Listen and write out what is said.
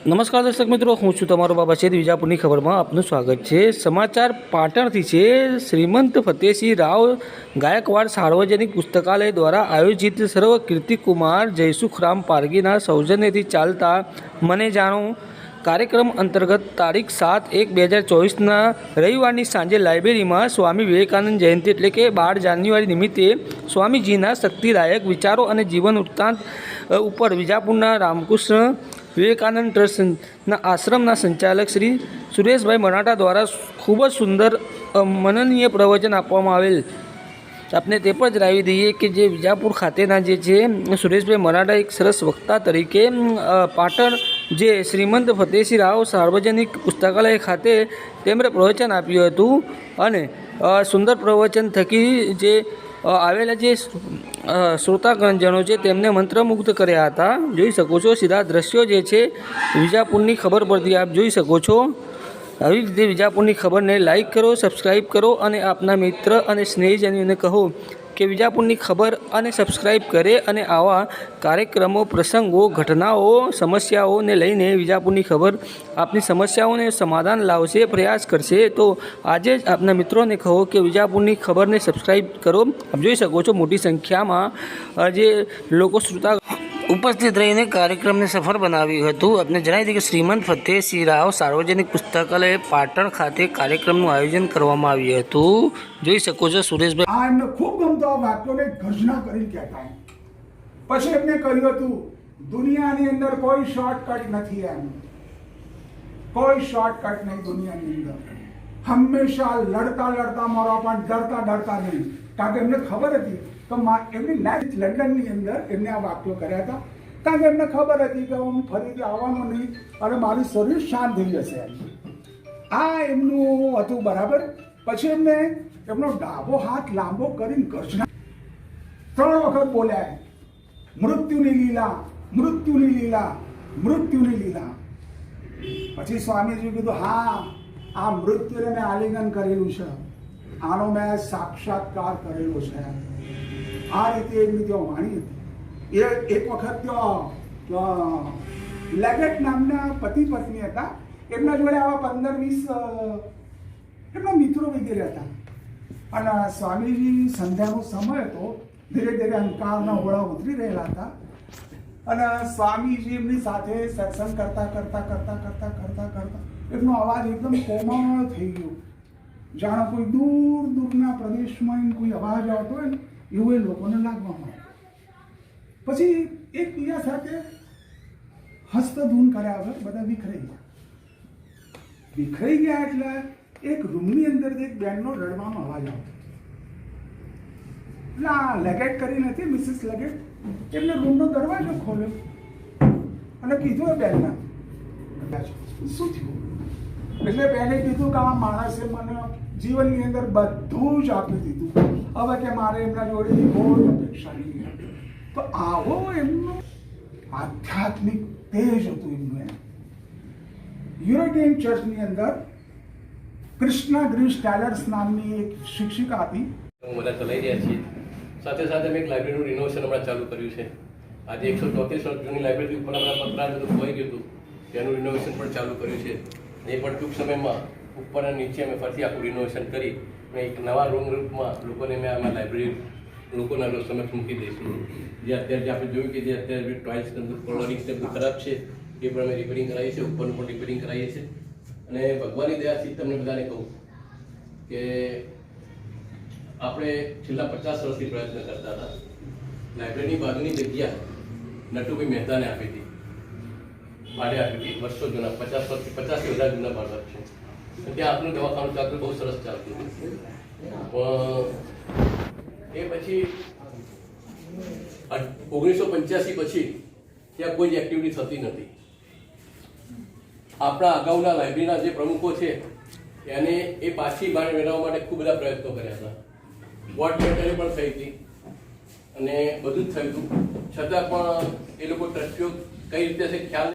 નમસ્કાર દર્શક મિત્રો, હું છું તમારો બાબા છે વિજાપુરની ખબરમાં. આપનું સ્વાગત છે. સમાચાર પાટણથી છે. શ્રીમંત ફતેહસિંહ રાવ ગાયકવાડ સાર્વજનિક પુસ્તકાલય દ્વારા આયોજિત સર્વ કીર્તિકુમાર જયસુખરામ પારગીના સૌજન્યથી ચાલતા મને જાણો કાર્યક્રમ અંતર્ગત તારીખ સાત એક બે હજાર ચોવીસના રવિવારની સાંજે લાઇબ્રેરીમાં સ્વામી વિવેકાનંદ જયંતિ એટલે કે બાર જાન્યુઆરી નિમિત્તે સ્વામીજીના શક્તિદાયક વિચારો અને જીવન વૃત્તાંત ઉપર વિજાપુરના રામકૃષ્ણ વિવેકાનંદ ટ્રસ્ટના આશ્રમના સંચાલક શ્રી સુરેશભાઈ મરાઠા દ્વારા ખૂબ જ સુંદર મનનીય પ્રવચન આપવામાં આવેલ. આપને તે પણ જણાવી દઈએ કે જે વિજાપુર ખાતેના જે છે, સુરેશભાઈ મરાઠા એક સરસ વક્તા તરીકે પાટણ જે શ્રીમંત ફતેહસિંહ રાવ સાર્વજનિક પુસ્તકાલય ખાતે તેમણે પ્રવચન આપ્યું હતું અને સુંદર પ્રવચન થકી જે આવેલા જે શ્રોતાગણજનો છે, તેમને મંત્રમુગ્ધ કર્યા હતા. જોઈ શકો છો, સીધા દ્રશ્યો જે છે, વિજાપુરની ખબર પરથી આપ જોઈ શકો છો. આવી રીતે વિજાપુરની ખબરને લાઈક કરો સબસ્ક્રાઈબ કરો અને આપના મિત્ર અને સ્નેહીજનોને કહો કે વિજાપુરની ખબર અને સબસ્ક્રાઈબ કરે અને આવા કાર્યક્રમો, પ્રસંગો, ઘટનાઓ, સમસ્યાઓને લઈને વિજાપુરની ખબર આપની સમસ્યાઓને સમાધાન લાવશે, પ્રયાસ કરશે. તો આજે જ આપના મિત્રોને કહો કે વિજાપુરની ખબરને સબસ્ક્રાઈબ કરો. આપ જોઈ શકો છો મોટી સંખ્યામાં જે લોકો શ્રોતા ઉપસ્થિત રહીને કાર્યક્રમને સફળ બનાવ્યું હતું આપને જણાવી દઈએ કે શ્રીમંત ફતેહસિંહ રાવ સાર્વજનિક પુસ્તકાલય પાટણ ખાતે કાર્યક્રમનું આયોજન કરવામાં આવ્યું હતું જોઈ શકો છો સુરેશભાઈ આ એમને ખૂબ ગમતો આ વાક્યોને ગર્જના કરીને કહેતા પછી એમને કહ્યું હતું દુનિયાની અંદર કોઈ શોર્ટકટ નથી એમ કોઈ શોર્ટકટ નહીં દુનિયાની અંદર હંમેશા લડતા લડતા મરો પણ ડરતા ડરતા નહીં કારણ કે એમને ખબર હતી તો એમની લાઈફ લંડનની અંદર એમને આ વાક્યો કર્યા હતા. કારણ કે એમને ખબર હતી કે હું ફરીથી આવવાનો નહીં. અને મારું શરીર શાંત થઈ જશે. આ એમનું હતું બરાબર. પછી એમને એમનો ડાબો હાથ લાંબો કરીને ગર્જના ત્રણ વખત બોલ્યા મૃત્યુની લીલા મૃત્યુની લીલા મૃત્યુની લીલા. પછી સ્વામીજી કીધું, હા, આ મૃત્યુને મેં આલિંગન કરેલું છે. આનો મેં સાક્ષાત્કાર કરેલો છે. આ રીતે એમની ત્યાં વાણી હતી. એ એક વખત ત્યાં લેગેટ નામના પતિ પત્ની હતા. એમના જોડે આવા પંદર વીસ એમના મિત્રો વગેરે હતા. અને સ્વામીજી સંધ્યાનો સમય હતો. ધીરે ધીરે અંકારના ઓળા ઉતરી રહેલા હતા. અને સ્વામીજી એમની સાથે સત્સંગ કરતા કરતા કરતા કરતા કરતા કરતા એમનો અવાજ એકદમ કોમળ થઈ ગયો. જાણે કોઈ દૂર દૂરના પ્રદેશમાં એમ કોઈ અવાજ આવતો હોય ને એવું એ લોકોને લાગવા માંડ્યું પછી એકબીજા સાથે હસ્તધૂન કર્યા વગર બધા વિખરાઈ ગયા. વિખરાઈ ગયા એટલે એક રૂમની અંદર એક બેનનો રડવાનો અવાજ આવતો. એટલે આ લેગેટ કરી નથી મિસિસ લેગેટ. એમને રૂમનો દરવાજો ખોલ્યો અને કીધું એ બેનના શું થયું? એટલે બેને કીધું કે આ માણસે મને જીવનની અંદર બધું જ આપી દીધું. હવે કે મારે એમના જોડે કોઈ અપેક્ષા તો આવો એમનો આધ્યાત્મિક તેજ હતું એમનું એમ. યુરોપિયન ચર્ચની અંદર કૃષ્ણા ગ્રીસ ટેલર્સ નામની એક શિક્ષિકા હતી. બધા ચલાવી રહ્યા છીએ. સાથે સાથે અમે એક લાઇબ્રેરીનું રિનોવેશન હમણાં ચાલુ કર્યું છે. આજે એકસો ચોત્રીસ વર્ષ જૂની લાઇબ્રેરી ઉપર હમણાં પતરા બધું ખોઈ ગયું હતું. તેનું રિનોવેશન પણ ચાલુ કર્યું છે. એ પણ ટૂંક સમયમાં ઉપર અને નીચે અમે ફરીથી આખું રિનોવેશન કરી અને એક નવા રૂમ રૂપમાં લોકોને મેં આમાં લાઇબ્રેરી લોકોના સમક્ષ મૂકી દઈશું. જે અત્યારે જે આપણે જોયું કે જે અત્યારે ટોયલ્સ ને બધું ખરાબ છે, એ પણ અમે રિપેરિંગ કરાવીએ છીએ, ઉપરનું પણ રિપેરિંગ કરાવીએ છીએ. અને ભગવાનની દયાથી તમને બધાને કહું કે આપણે છેલ્લા પચાસ વર્ષથી પ્રયત્ન કરતા હતા. લાઇબ્રેરીની બાજુની જગ્યા નટુભાઈ મહેતાને આપી હતી. ભાડે આપી હતી. વર્ષો જૂના, પચાસ વર્ષથી પચાસથી વધારે જૂના બાળક છે. ત્યાં આપણું દવાખાનું ચાલતું બહુ સરસ ચાલતું પણ એ પછી ઓગણીસો પંચ્યાસી પછી ત્યાં કોઈ જ એક્ટિવિટી થતી નથી. આપણા અગાઉના લાઇબ્રેરીના જે પ્રમુખો છે, એને એ પાછી બહાર મેળવવા માટે ખૂબ બધા પ્રયત્નો કર્યા હતા. વોટ મેટરે પણ થઈ હતી. અને બધું જ થયું હતું. છતાં પણ એ લોકો ટ્રસ્ટીઓ કઈ રીતે છે, ખ્યાલ